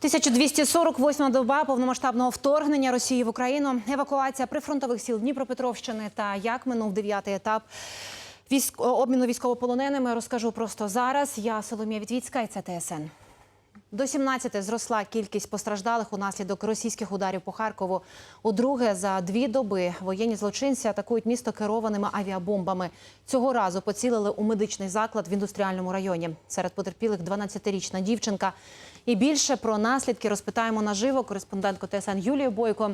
1248 доба повномасштабного вторгнення Росії в Україну, евакуація прифронтових сіл Дніпропетровщини та як минув дев'ятий етап військ... обміну військовополоненими. Розкажу просто зараз. Я Соломія Вітвіцька і це ТСН. До 17 зросла кількість постраждалих унаслідок російських ударів по Харкову. Удруге за дві доби воєнні злочинці атакують місто керованими авіабомбами. Цього разу поцілили у медичний заклад в індустріальному районі. Серед потерпілих 12-річна дівчинка. І більше про наслідки розпитаємо наживо кореспондентку ТСН Юлію Бойко.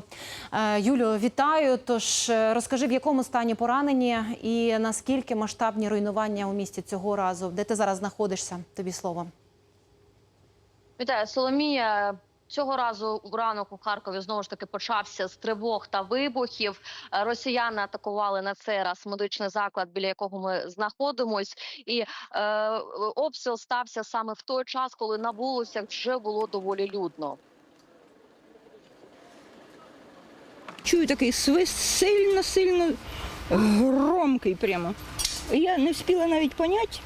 Е, Юлію, вітаю. Тож е, розкажи, в якому стані поранені і наскільки масштабні руйнування у місті цього разу? Де ти зараз знаходишся? Тобі слово. Вітаю, Соломія. Цього разу ранок у Харкові знову ж таки почався з тривог та вибухів. Е, Росіяни атакували на цей раз медичний заклад, біля якого ми знаходимось, і е, обстріл стався саме в той час, коли на вулицях вже було доволі людно. Чую такий свист сильно-сильно громкий прямо. Я не встигла навіть поняти,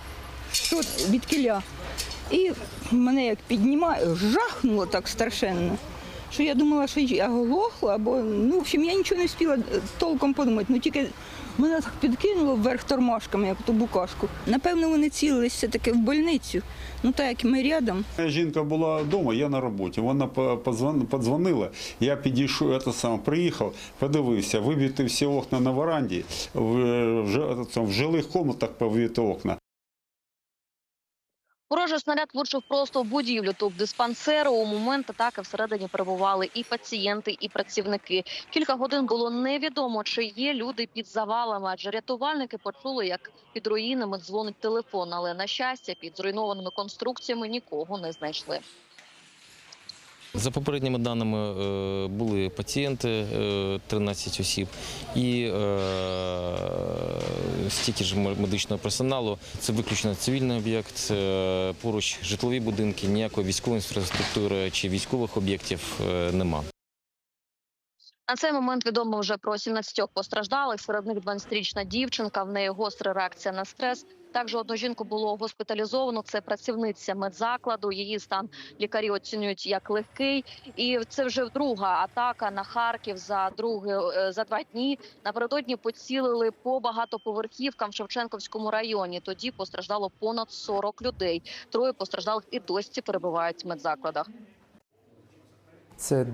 що від кіля. І мене як піднімає, жахнуло так страшенно, що я думала, що я оглохла, або ну, в общем, я нічого не встигла толком подумати. Ну тільки мене так підкинуло вверх тормашками, як ту букашку. Напевно, вони цілилися все-таки в больницю. Ну так як ми рядом. Жінка була вдома, я на роботі. Вона подзвонила, я підійшов, це саме, приїхав, подивився, вибити всі окна на веранді, в, ж- в жилих комнатах побиті окна. Ворожий снаряд влучив просто в будівлю тубдиспансеру. У момент атаки всередині перебували і пацієнти, і працівники. Кілька годин було невідомо, чи є люди під завалами, адже рятувальники почули, як під руїнами дзвонить телефон. Але на щастя, під зруйнованими конструкціями нікого не знайшли. За попередніми даними е, були пацієнти, е, 13 осіб, і е, стільки ж медичного персоналу. Це виключно цивільний об'єкт, е, поруч житлові будинки, ніякої військової інфраструктури чи військових об'єктів е, нема. На цей момент відомо вже про 17 постраждалих. Серед них 12-річна дівчинка. В неї гостра реакція на стрес. Також одну жінку було госпіталізовано. Це працівниця медзакладу. Її стан лікарі оцінюють як легкий. І це вже друга атака на Харків за друге е, за два дні. Напередодні поцілили по багатоповерхівкам в Шевченківському районі. Тоді постраждало понад 40 людей. Троє постраждалих і досі перебувають в медзакладах. Це е,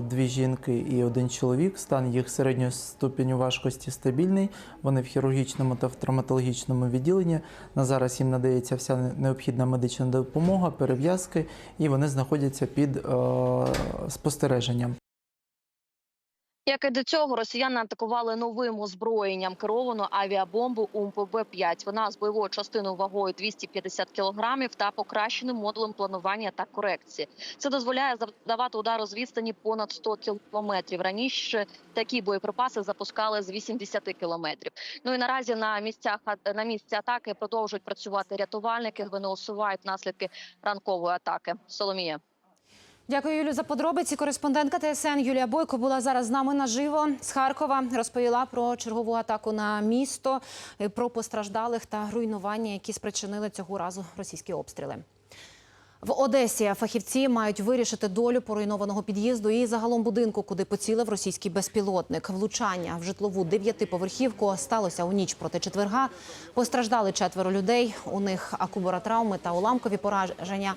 дві жінки і один чоловік. Стан їх середньої ступеню важкості стабільний. Вони в хірургічному та в травматологічному відділенні. На зараз їм надається вся необхідна медична допомога, перев'язки, і вони знаходяться під е, спостереженням. Як і до цього, росіяни атакували новим озброєнням керовану авіабомбу УМПБ-5. Вона з бойовою частиною вагою 250 кілограмів та покращеним модулем планування та корекції. Це дозволяє завдавати удару з відстані понад 100 кілометрів. Раніше такі боєприпаси запускали з 80 кілометрів. Ну і наразі на місцях на місці атаки продовжують працювати рятувальники. Вони усувають наслідки ранкової атаки. Соломія. Дякую, Юлю, за подробиці. Кореспондентка ТСН Юлія Бойко була зараз з нами наживо з Харкова. Розповіла про чергову атаку на місто, е, про постраждалих та руйнування, які спричинили цього разу російські обстріли. В Одесі фахівці мають вирішити долю поруйнованого під'їзду і загалом будинку, куди поцілив російський безпілотник. Влучання в житлову дев'ятиповерхівку сталося у ніч проти четверга. Постраждали четверо людей. У них акубаротравми та уламкові пораження.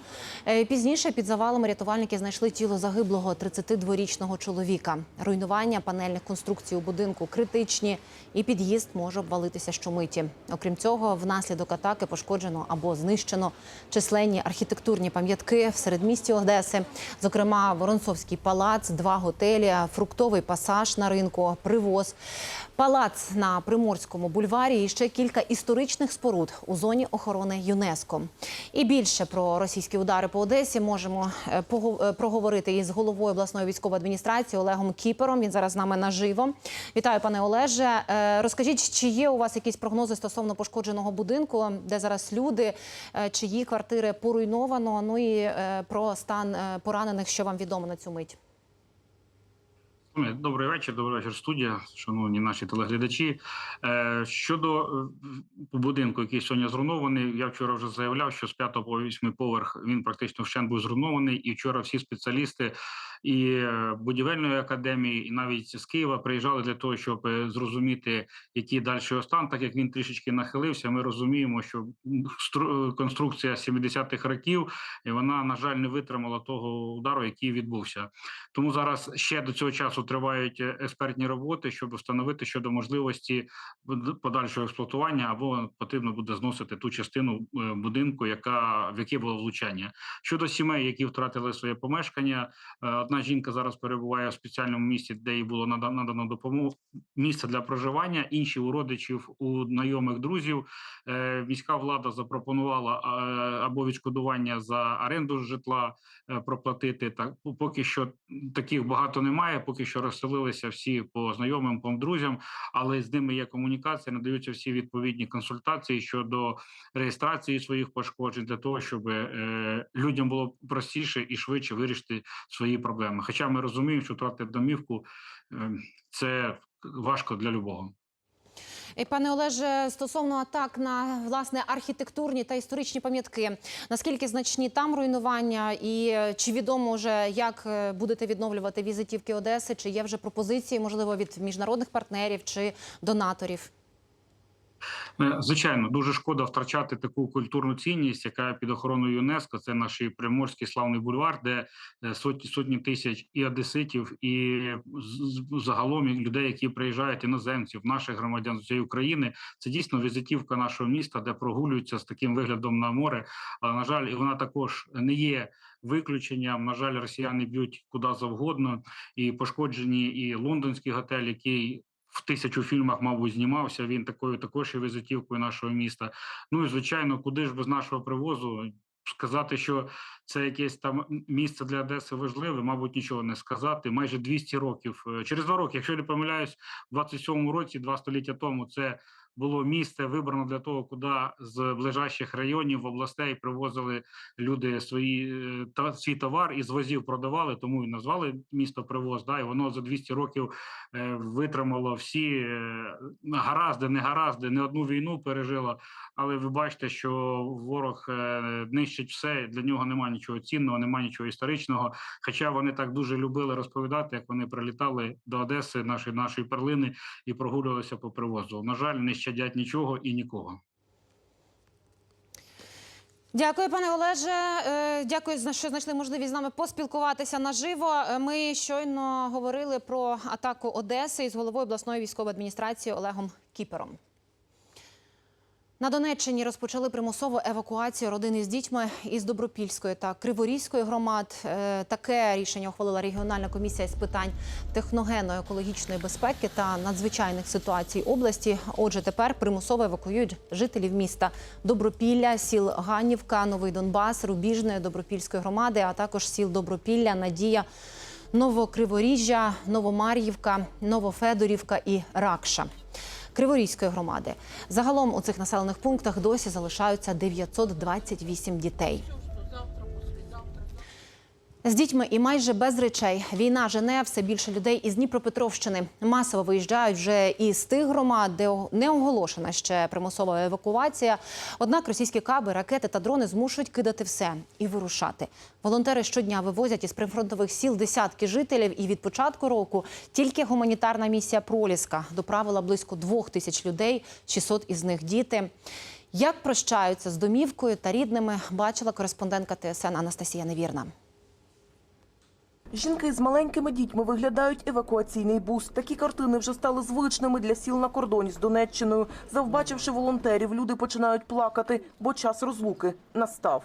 Е, Пізніше під завалами рятувальники знайшли тіло загиблого 32-річного чоловіка. Руйнування панельних конструкцій у будинку критичні, і під'їзд може обвалитися щомиті. Окрім цього, внаслідок атаки пошкоджено або знищено численні архітектурні пам'ятки в середмісті Одеси, зокрема Воронцовський палац, два готелі, фруктовий пасаж на ринку, привоз, палац на Приморському бульварі і ще кілька історичних споруд у зоні охорони ЮНЕСКО. І більше про російські удари по Одесі можемо е, е, проговорити із головою обласної військової адміністрації Олегом Кіпером. Він зараз з нами наживо. Вітаю, пане Олеже. Е, Розкажіть, чи є у вас якісь прогнози стосовно пошкодженого будинку, де зараз люди, чиї квартири поруйновано? Ну і про стан поранених, що вам відомо на цю мить. Добрий вечір, добрий вечір, студія, шановні наші телеглядачі. Е, Щодо е, будинку, який сьогодні зруйнований, я вчора вже заявляв, що з 5 по 8 поверх він практично вщен був зруйнований. І вчора всі спеціалісти і е, будівельної академії, і навіть з Києва приїжджали для того, щоб е, зрозуміти, який далі його стан. Так як він трішечки нахилився, ми розуміємо, що стру- конструкція 70-х років і вона, на жаль, не витримала того удару, який відбувся. Тому зараз ще до цього часу тривають е, експертні роботи, щоб встановити щодо можливості подальшого експлуатування, або потрібно буде зносити ту частину е, будинку, яка в яке було влучання. Щодо сімей, які втратили своє помешкання, е, одна жінка зараз перебуває в спеціальному місці, де їй було нада- надано допомогу місце для проживання. Інші у родичів, у знайомих друзів. Е, Міська влада запропонувала е, або відшкодування за оренду житла е, проплатити. Так поки що таких багато немає. Поки що розселилися всі по знайомим, по друзям, але з ними є комунікація, надаються всі відповідні консультації щодо реєстрації своїх пошкоджень для того, щоб людям було простіше і швидше вирішити свої проблеми. Хоча ми розуміємо, що втратити домівку е, це важко для любого. І, пане Олеже, стосовно атак на власне архітектурні та історичні пам'ятки, наскільки значні там руйнування, і е, чи відомо вже як е, будете відновлювати візитівки Одеси? Чи є вже пропозиції, можливо, від міжнародних партнерів чи донаторів? Е, Звичайно, дуже шкода втрачати таку культурну цінність, яка під охороною ЮНЕСКО. Це наш приморський славний бульвар, де е, сотні сотні тисяч і одеситів, і загалом людей, які приїжджають іноземців, наших громадян з усієї України. Це дійсно візитівка нашого міста, де прогулюються з таким виглядом на море. Але на жаль, і вона також не є виключенням. На жаль, росіяни б'ють куди завгодно, і пошкоджені і лондонський готель, який в тисячу фільмах, мабуть, знімався. Він такою також і візитівкою нашого міста. Ну і звичайно, куди ж без нашого привозу. Сказати, що це якесь там місце для Одеси важливе, мабуть, нічого не сказати. Майже 200 років. Е, Через два роки, якщо не помиляюсь, в 27-му році, два століття тому, це було місце вибрано для того, куди з ближайших районів областей привозили люди свої е, та свій товар і з возів продавали, тому і назвали місто привоз. Да, і воно за 200 років е, витримало всі е, гаразди, негаразди, не одну війну пережило. Але ви бачите, що ворог нищить все. Для нього немає нічого цінного, немає нічого історичного. Хоча вони так дуже любили розповідати, як вони прилітали до Одеси, нашої нашої перлини, і прогулювалися по привозу. На жаль, не щадять нічого і нікого. Дякую, пане Олеже. Е, Дякую, що знайшли можливість з нами поспілкуватися наживо. Е, Ми щойно говорили про атаку Одеси із головою обласної військової адміністрації Олегом Кіпером. На Донеччині розпочали примусову евакуацію родини з дітьми із Добропільської та Криворізької громад. Е, Таке рішення ухвалила регіональна комісія з питань техногенної екологічної безпеки та надзвичайних ситуацій області. Отже, тепер примусово евакуюють жителів міста Добропілля, сіл Ганівка, Новий Донбас, Рубіжної, Добропільської громади, а також сіл Добропілля, Надія. Новокриворіжжя, Новомар'ївка, Новофедорівка і Ракша. Криворізької громади. Загалом у цих населених пунктах досі залишаються 928 дітей. З дітьми і майже без речей війна жене все більше людей із Дніпропетровщини. Масово виїжджають вже із тих громад, де не оголошена ще примусова евакуація. Однак російські каби, ракети та дрони змушують кидати все і вирушати. Волонтери щодня вивозять із прифронтових сіл десятки жителів. І від початку року тільки гуманітарна місія Проліска доправила близько двох тисяч людей, 600 із них діти. Як прощаються з домівкою та рідними, бачила кореспондентка ТСН Анастасія Невірна. Жінки з маленькими дітьми виглядають евакуаційний бус. Такі картини вже стали звичними для сіл на кордоні з Донеччиною. Завбачивши волонтерів, люди починають плакати, бо час розлуки настав.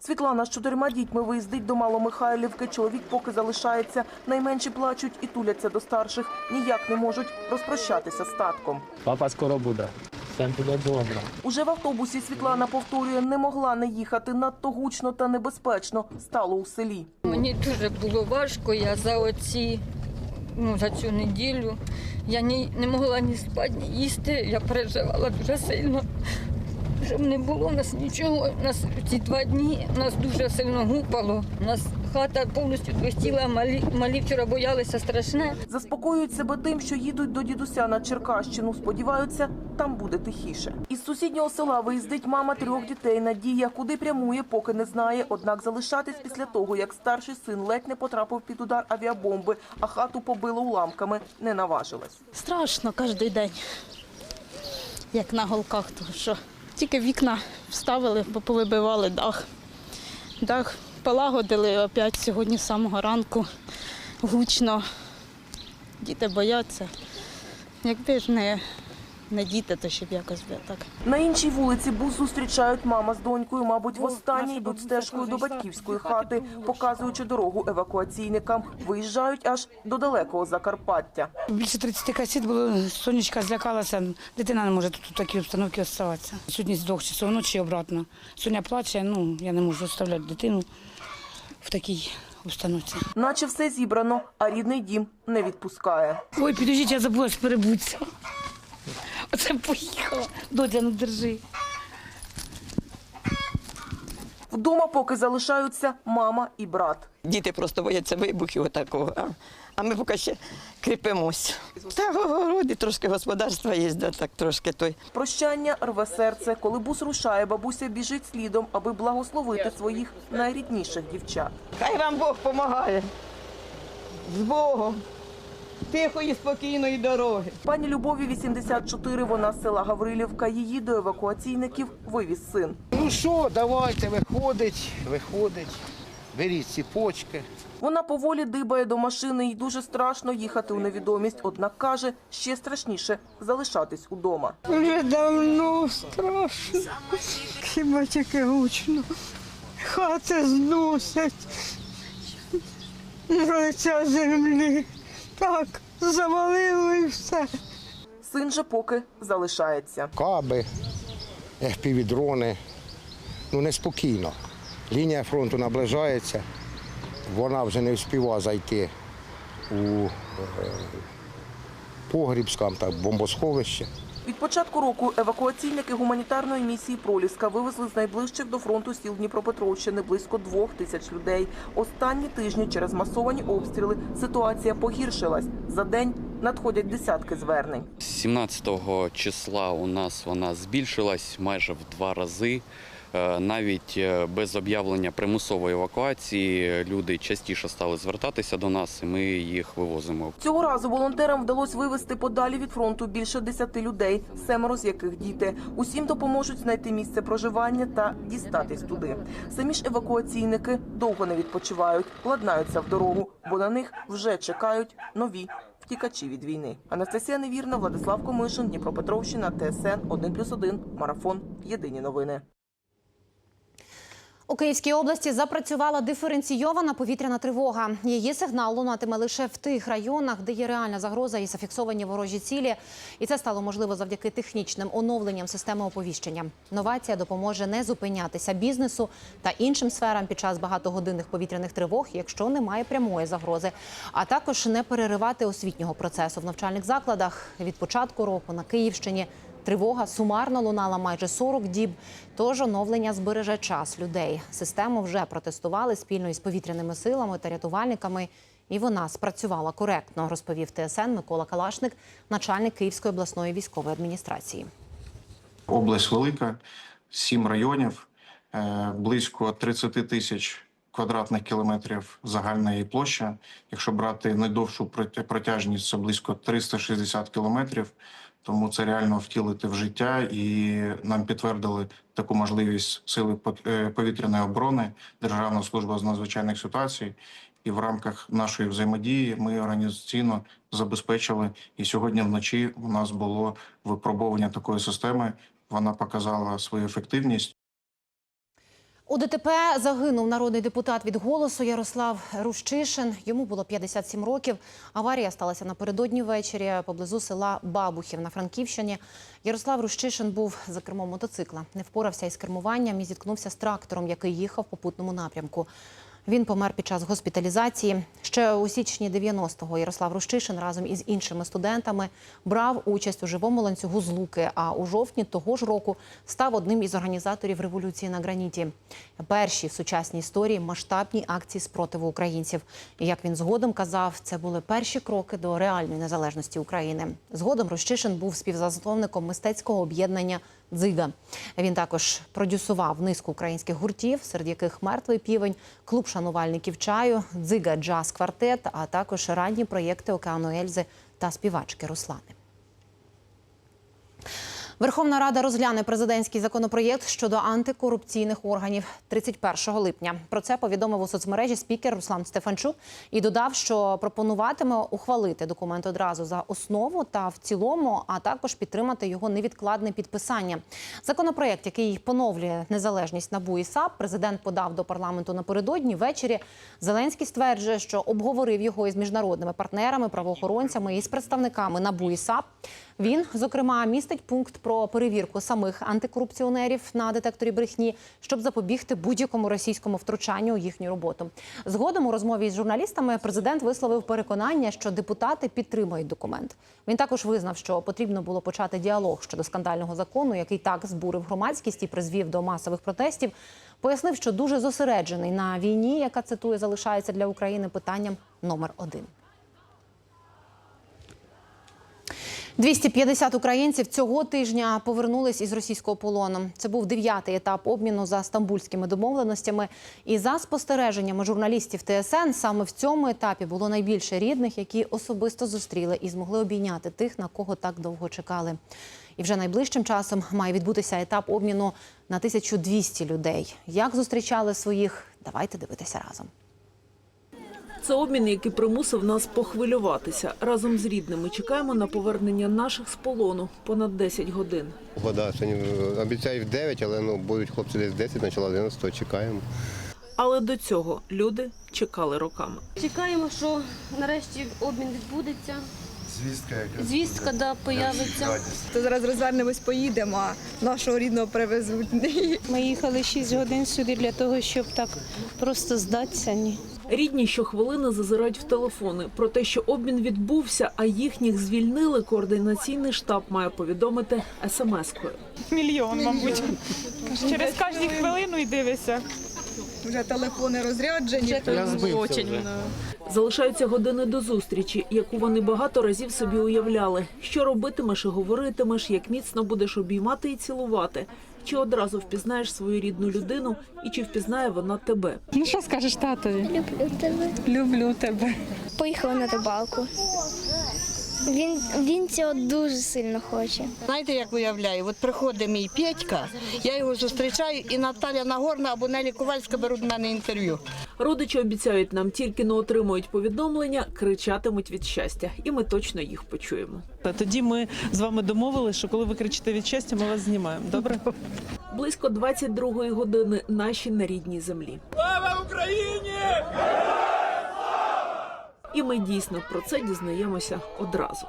Світлана з чотирма дітьми виїздить до Маломихайлівки. Чоловік поки залишається. Найменші плачуть і туляться до старших. Ніяк не можуть розпрощатися з татком. Папа скоро буде. Все буде добре. Уже в автобусі Світлана повторює, не могла не їхати надто гучно та небезпечно. Стало у селі. Мені дуже було важко. Я за оці, ну, за цю неділю. Я ні, не могла ні спати, ні їсти. Я переживала дуже сильно. щоб не було у нас нічого. У нас ці два дні у нас дуже сильно гупало. У нас хата повністю двостіла, малі, малі вчора боялися страшне. Заспокоюють себе тим, що їдуть до дідуся на Черкащину. Сподіваються, там буде тихіше. Із сусіднього села виїздить мама трьох дітей. Надія, куди прямує, поки не знає. Однак залишатись після того, як старший син ледь не потрапив під удар авіабомби, а хату побило уламками, не наважилась. Страшно кожен день, як на голках, тому що тільки вікна вставили, бо повибивали дах. Дах полагодили опять сьогодні з самого ранку гучно. Діти бояться. Якби ж не, діти, то ще б якось би так. На іншій вулиці бус зустрічають мама з донькою. Мабуть, востаннє йдуть стежкою до батьківської хати, показуючи дорогу евакуаційникам. Виїжджають аж до далекого Закарпаття. Більше 30 касет було, сонечка злякалася, дитина не може тут у такій обстановці оставатися. Сьогодні з двох часов ночі обратно. Соня плаче, ну я не можу оставляти дитину в такій обстановці. Наче все зібрано, а рідний дім не відпускає. Ой, підождіть, я забулась перебутися. Оце поїхала. Додя, ну держи. Вдома поки залишаються мама і брат. Діти просто бояться вибухів отакого, а, а ми поки ще кріпимось. Та в городі трошки господарства є, да, так трошки той. Прощання рве серце. Коли бус рушає, бабуся біжить слідом, аби благословити своїх найрідніших дівчат. Хай вам Бог допомагає. З Богом. Тихої, спокійної дороги. Пані Любові 84, вона з села Гаврилівка. Її до евакуаційників вивіз син. Ну що, давайте, виходить, виходить. Беріть ці почки. Вона поволі дибає до машини, їй дуже страшно їхати у невідомість. Однак каже, ще страшніше залишатись удома. Вже давно страшно, хіба тільки гучно. Хати зносять лиця землі. Так, завалило і все. Син же поки залишається. Каби, FPV-дрони. Ну неспокійно. Лінія фронту наближається. Вона вже не встигла зайти у е, погріб, скажімо так, бомбосховище. Від початку року евакуаційники гуманітарної місії Проліска вивезли з найближчих до фронту сіл Дніпропетровщини близько двох тисяч людей. Останні тижні через масовані обстріли ситуація погіршилась. За день надходять десятки звернень. 17 числа у нас вона збільшилась майже в два рази. Е, Навіть е, без об'явлення примусової евакуації люди частіше стали звертатися до нас, і ми їх вивозимо. Цього разу волонтерам вдалося вивезти подалі від фронту більше десяти людей, семеро з яких діти. Усім допоможуть знайти місце проживання та дістатись туди. Самі ж евакуаційники довго не відпочивають, ладнаються в дорогу, бо на них вже чекають нові втікачі від війни. Анастасія Невірна, Владислав Комишин, Дніпропетровщина, ТСН 1+,1, Марафон. Єдині новини. У Київській області запрацювала диференційована повітряна тривога. Її сигнал лунатиме лише в тих районах, де є реальна загроза і зафіксовані ворожі цілі. І це стало можливо завдяки технічним оновленням системи оповіщення. Новація допоможе не зупинятися бізнесу та іншим сферам під час багатогодинних повітряних тривог, якщо немає прямої загрози, а також не переривати освітнього процесу в навчальних закладах. Від початку року на Київщині Тривога сумарно лунала майже 40 діб, тож оновлення збереже час людей. Систему вже протестували спільно із повітряними силами та рятувальниками, і вона спрацювала коректно, розповів ТСН Микола Калашник, начальник Київської обласної військової адміністрації. Область велика, сім районів, е, близько 30 тисяч квадратних кілометрів загальна її площа. Якщо брати найдовшу протяжність, це близько 360 кілометрів. Тому це реально втілити в життя, і нам підтвердили таку можливість сили е, повітряної оборони, Державна служба з надзвичайних ситуацій. І в рамках нашої взаємодії ми організаційно забезпечили. І сьогодні вночі у нас було випробування такої системи. Вона показала свою ефективність. У ДТП загинув народний депутат від голосу Ярослав Рущишин. Йому було 57 років. Аварія сталася напередодні ввечері поблизу села Бабухів на Франківщині. Ярослав Рущишин був за кермом мотоцикла. Не впорався із кермуванням і зіткнувся з трактором, який їхав в попутному напрямку. Він помер під час госпіталізації. Ще у січні 90-го Ярослав Рущишин разом із іншими студентами брав участь у живому ланцюгу з Луки. А у жовтні того ж року став одним із організаторів революції на граніті. Перші в сучасній історії масштабні акції спротиву українців. І як він згодом казав, це були перші кроки до реальної незалежності України. Згодом Рущишин був співзасновником мистецького об'єднання Дзига. Він також продюсував низку українських гуртів, серед яких мертвий півень, клуб шанувальників чаю, дзига джаз квартет, а також ранні проєкти Океану Ельзи та співачки Руслани. Верховна Рада розгляне президентський законопроєкт щодо антикорупційних органів 31 липня. Про це повідомив у соцмережі спікер Руслан Стефанчук і додав, що пропонуватиме ухвалити документ одразу за основу та в цілому, а також підтримати його невідкладне підписання. Законопроєкт, який поновлює незалежність НАБУ і САП, президент подав до парламенту напередодні. Ввечері Зеленський стверджує, що обговорив його із міжнародними партнерами, правоохоронцями і з представниками НАБУ і САП. Він, зокрема, містить пункт про перевірку самих антикорупціонерів на детекторі брехні, щоб запобігти будь-якому російському втручанню у їхню роботу. Згодом у розмові з журналістами президент висловив переконання, що депутати підтримують документ. Він також визнав, що потрібно було почати діалог щодо скандального закону, який так збурив громадськість і призвів до масових протестів. Пояснив, що дуже зосереджений на війні, яка цитує, залишається для України питанням номер один. 250 українців цього тижня повернулись із російського полону. Це був дев'ятий етап обміну за стамбульськими домовленостями. І за спостереженнями журналістів ТСН, саме в цьому етапі було найбільше рідних, які особисто зустріли і змогли обійняти тих, на кого так довго чекали. І вже найближчим часом має відбутися етап обміну на 1200 людей. Як зустрічали своїх? Давайте дивитися разом. Це обмін, який примусив нас похвилюватися. Разом з рідними чекаємо на повернення наших з полону понад 10 годин. Вода сьогодні е, обіцяють в 9, але ну будуть хлопці десь в 10, почала 11, чекаємо. Але до цього люди чекали роками. Чекаємо, що нарешті обмін відбудеться. Звістка якась. Звістка да появиться. То зараз розвернемось, поїдемо, а нашого рідного привезуть. Ми їхали 6 годин сюди для того, щоб так просто здатися. Ні. Рідні щохвилини зазирають в телефони. Про те, що обмін відбувся, а їхніх звільнили, координаційний штаб має повідомити смс-кою. Мільйон, мабуть. Через кожну хвилину і дивишся. Вже телефони розряджені, то очень. Залишаються години до зустрічі, яку вони багато разів собі уявляли. Що робитимеш і говоритимеш, як міцно будеш обіймати і цілувати. Чи одразу впізнаєш свою рідну людину, і чи впізнає вона тебе? Ну що скажеш татові? Люблю тебе. Люблю тебе. Поїхала на рибалку. Він, він цього дуже сильно хоче. Знаєте, як уявляю? От приходить мій Петька, я його зустрічаю, і Наталя Нагорна або Нелі Ковальська беруть в мене інтерв'ю. Родичі обіцяють нам, тільки не отримують повідомлення, кричатимуть від щастя, і ми точно їх почуємо. Та Тоді ми з вами домовилися, що коли ви кричите від щастя, ми вас знімаємо. Добре? Близько 22-ї години наші на рідній землі. Слава Україні! І ми дійсно про це дізнаємося одразу.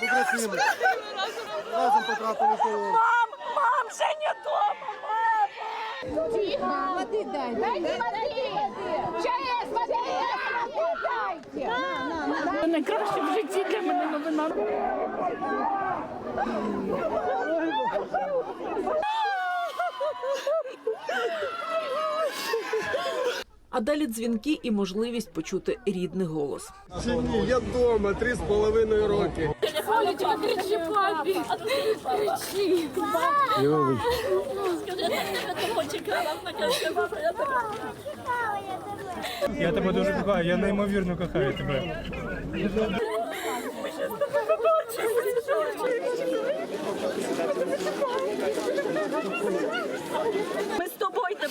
Побратими. Разом потрапили в. Мам, мам, Женя дома, мама! Тихо! Води дай, дайте води! Через води! Дайте! Найкраще в житті для мене новина. А далі дзвінки і можливість почути рідний голос. Чи ні, я вдома, три з половиною роки. Кричи папі! Кричи! Я тебе дуже кохаю, я неймовірно кохаю тебе. Ми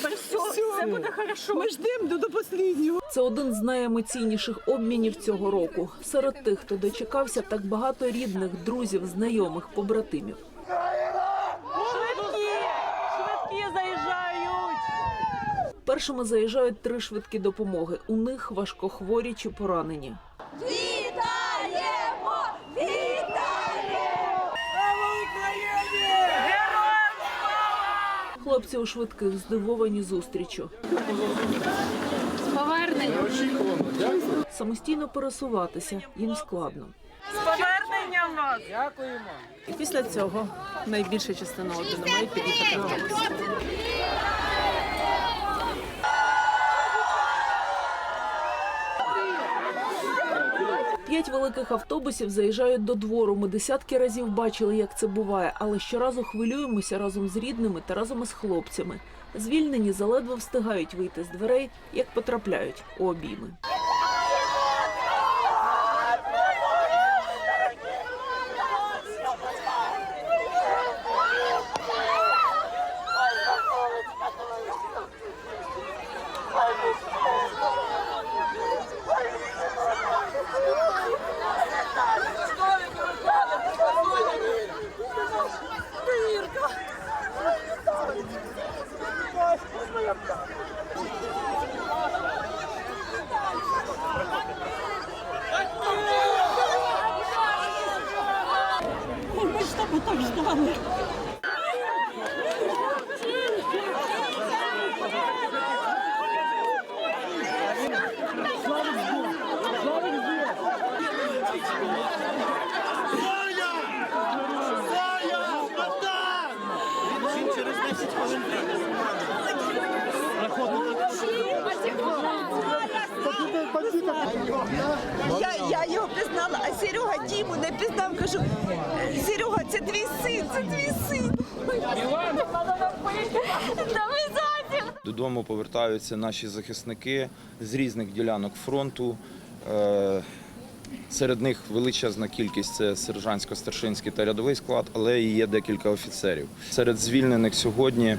тобою все, все буде хорошо. Ми ждемо до, до останнього. Це один з найемоційніших обмінів цього року. Серед тих, хто дочекався так багато рідних, друзів, знайомих, побратимів. Швидкі! Швидкі заїжджають! Першими заїжджають три швидкі допомоги. У них важкохворі чи поранені. Хлопці у швидких здивовані зустрічю. Повернення. Самостійно пересуватися їм складно. З поверненням вас! Дякуємо. І після цього найбільша частина ордену має під'їхати П'ять великих автобусів заїжджають до двору. Ми десятки разів бачили, як це буває, але щоразу хвилюємося разом з рідними та разом із хлопцями. Звільнені заледве встигають вийти з дверей, як потрапляють у обійми. Ми ж тебе так ждали. Я, я його пізнала, а Серега Діму не пізнав. Кажу, Серега, це твій син, це твій син. Та ми зовсім Додому повертаються наші захисники з різних ділянок фронту. Серед них величезна кількість це сержантсько-старшинський та рядовий склад, але і є декілька офіцерів. Серед звільнених сьогодні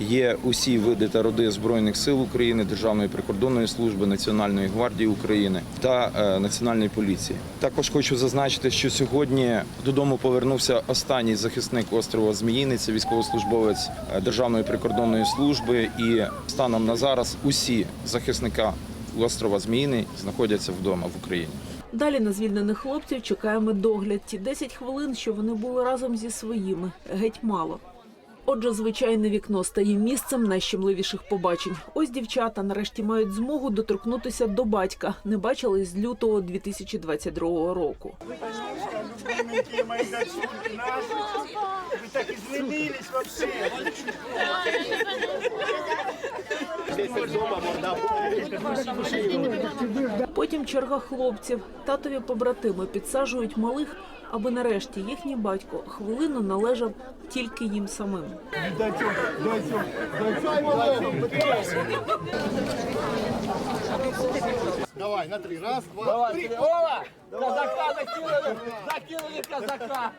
є усі види та роди Збройних сил України, Державної прикордонної служби, Національної гвардії України та е, Національної поліції. Також хочу зазначити, що сьогодні додому повернувся останній захисник острова Зміїний, це військовослужбовець е, Державної прикордонної служби. І станом на зараз усі захисника острова Зміїний знаходяться вдома в Україні. Далі на звільнених хлопців чекаємо догляд. Ті 10 хвилин, що вони були разом зі своїми, геть мало. Отже, звичайне вікно стає місцем найщемливіших побачень. Ось дівчата нарешті мають змогу доторкнутися до батька. Не бачили з лютого 2022 року. Вы так изменились вообще. Потім черга хлопців. Татові побратими підсаджують малих, аби нарешті їхній батько хвилину належав тільки їм самим. Давай, на три. Раз, два, три. Ола! Казака закинули! Закинули казака!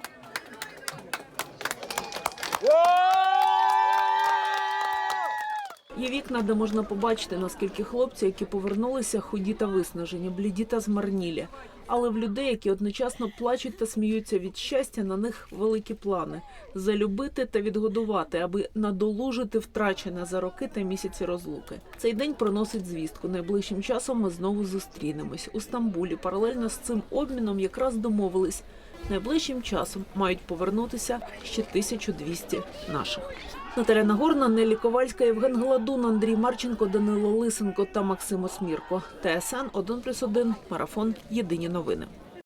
Є вікна, де можна побачити, наскільки хлопці, які повернулися, худі та виснажені, бліді та змарнілі. Але в людей, які одночасно плачуть та сміються від щастя, на них великі плани залюбити та відгодувати, аби надолужити втрачене за роки та місяці розлуки. Цей день приносить звістку. Найближчим часом ми знову зустрінемось у Стамбулі. Паралельно з цим обміном якраз домовились. Найближчим часом мають повернутися ще 1200 наших. Наталя Нагорна, Нелі Ковальська, Євген Гладун, Андрій Марченко, Данило Лисенко та Максим Осмірко. ТСН 1+,1, Марафон. Єдині новини.